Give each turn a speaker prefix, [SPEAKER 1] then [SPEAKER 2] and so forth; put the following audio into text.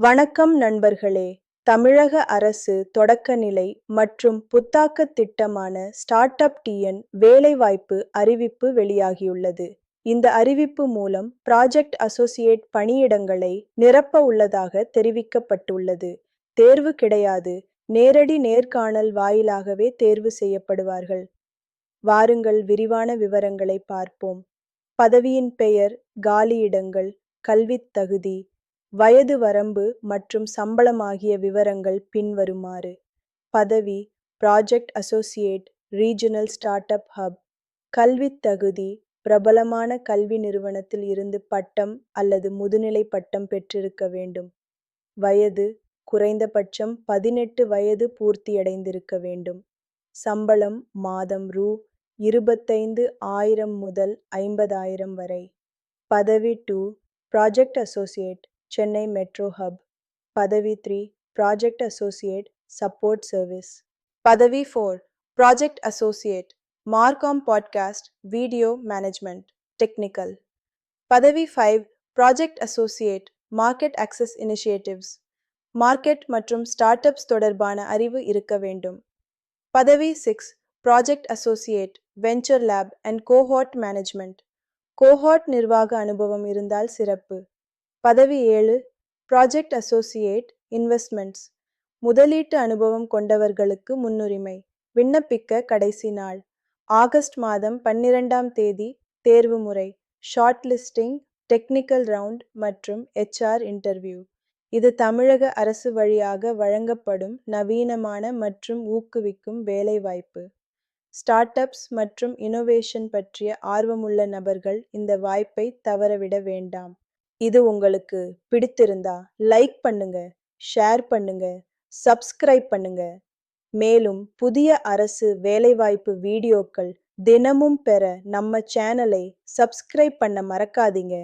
[SPEAKER 1] வணக்கம் நண்பர்களே. தமிழக அரசு தொடக்கநிலை மற்றும் புத்தாக்க திட்டமான ஸ்டார்ட் அப் டிஎன் வேலைவாய்ப்பு அறிவிப்பு வெளியாகியுள்ளது. இந்த அறிவிப்பு மூலம் ப்ராஜெக்ட் அசோசியேட் பணியிடங்களை நிரப்ப உள்ளதாக தெரிவிக்கப்பட்டுள்ளது. தேர்வு கிடையாது. நேரடி நேர்காணல் வாயிலாகவே தேர்வு செய்யப்படுவார்கள். வாருங்கள் விரிவான விவரங்களை பார்ப்போம். பதவியின் பெயர் காலியிடங்கள் கல்வித் தகுதி வயது வரம்பு மற்றும் சம்பளம் ஆகிய விவரங்கள் பின்வருமாறு. பதவி project associate regional start up hub கல்வித் தகுதி பிரபலமான கல்வி நிறுவனத்தில் இருந்து பட்டம் அல்லது முதுநிலை பட்டம் பெற்றிருக்க வேண்டும். வயது குறைந்தபட்சம் பதினெட்டு வயது பூர்த்தியடைந்திருக்க வேண்டும். சம்பளம் மாதம் ரூ. இருபத்தைந்து ஆயிரம் முதல் ஐம்பதாயிரம் வரை. பதவி two project associate Chennai metro hub பதவி three project associate support service பதவி four project associate marcom podcast video management technical பதவி five project associate market access initiatives market மற்றும் ஸ்டார்ட் அப்ஸ் தொடர்பான அறிவு இருக்க வேண்டும். பதவி six project associate venture lab and cohort management cohort நிர்வாக அனுபவம் இருந்தால் சிறப்பு. பதவி ஏழு ப்ராஜெக்ட் அசோசியேட் இன்வெஸ்ட்மெண்ட்ஸ் முதலீட்டு அனுபவம் கொண்டவர்களுக்கு முன்னுரிமை விண்ணப்பிக்க கடைசி நாள் ஆகஸ்ட் மாதம் பன்னிரெண்டாம் தேதி தேர்வு முறை ஷார்ட் லிஸ்டிங் டெக்னிக்கல் ரவுண்ட் மற்றும் ஹெச்ஆர் இன்டர்வியூ இது தமிழக அரசு வழியாக வழங்கப்படும் நவீனமான மற்றும் ஊக்குவிக்கும் வேலைவாய்ப்பு. ஸ்டார்ட் அப்ஸ் மற்றும் இனோவேஷன் பற்றிய ஆர்வமுள்ள நபர்கள் இந்த வாய்ப்பை தவறவிட வேண்டாம். இது உங்களுக்கு பிடித்திருந்தா லைக் பண்ணுங்க ஷேர் பண்ணுங்க சப்ஸ்கிரைப் பண்ணுங்க. மேலும் புதிய அரசு வேலைவாய்ப்பு வீடியோக்கள் தினமும் பெற நம்ம சேனலை சப்ஸ்கிரைப் பண்ண மறக்காதீங்க.